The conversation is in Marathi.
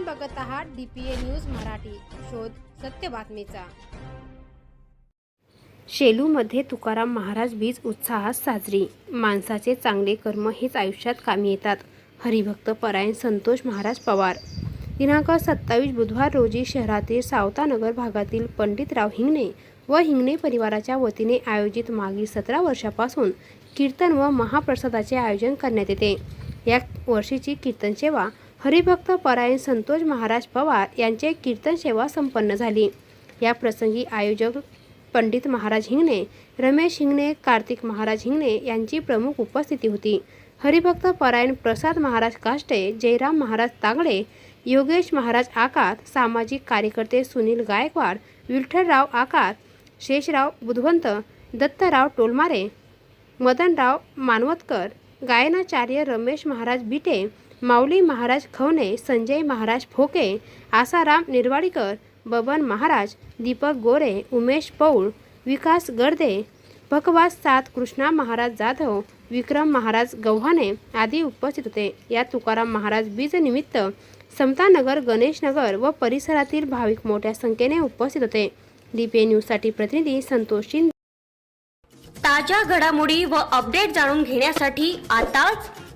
आपण बघत आहात डीपीए न्यूज मराठी. शोध सत्य बातमीचा. शेलूमध्ये तुकाराम महाराज बीज उत्साहात साजरी. माणसाचे चांगले कर्म हेच आयुष्यात कामी येतात. हरिभक्त परायण संतोष महाराज पवार. दिनांक सत्तावीस बुधवार रोजी शहरातील सावतानगर भागातील पंडितराव हिंगणे व हिंगणे परिवाराच्या वतीने आयोजित मागील सतरा वर्षापासून कीर्तन व महाप्रसादाचे आयोजन करण्यात येते. या वर्षीची कीर्तन सेवा हरिभक्त परायण संतोष महाराज पवार यांचे कीर्तन सेवा संपन्न झाली. या प्रसंगी आयोजक पंडित महाराज हिंगणे रमेश हिंगणे कार्तिक महाराज हिंगणे यांची प्रमुख उपस्थिती होती. हरिभक्त परायण प्रसाद महाराज काष्टे जयराम महाराज तागडे योगेश महाराज आकात सामाजिक कार्यकर्ते सुनील गायकवाड विठ्ठलराव आकात शेषराव बुधवंत दत्तराव टोलमारे मदनराव मानवतकर गायनाचार्य रमेश महाराज बिटे माऊली महाराज खवणे संजय महाराज फोके आसाराम निर्वाडीकर बबन महाराज दीपक गोरे उमेश पौळ विकास गर्दे भकवास सात कृष्णा महाराज जाधव विक्रम महाराज गव्हाणे आदी उपस्थित होते. या तुकाराम महाराज बीज निमित्त समतानगर गणेशनगर व परिसरातील भाविक मोठ्या संख्येने उपस्थित होते. डीपीए न्यूजसाठी प्रतिनिधी संतोष शिंदे. ताज्या घडामोडी व अपडेट जाणून घेण्यासाठी आताच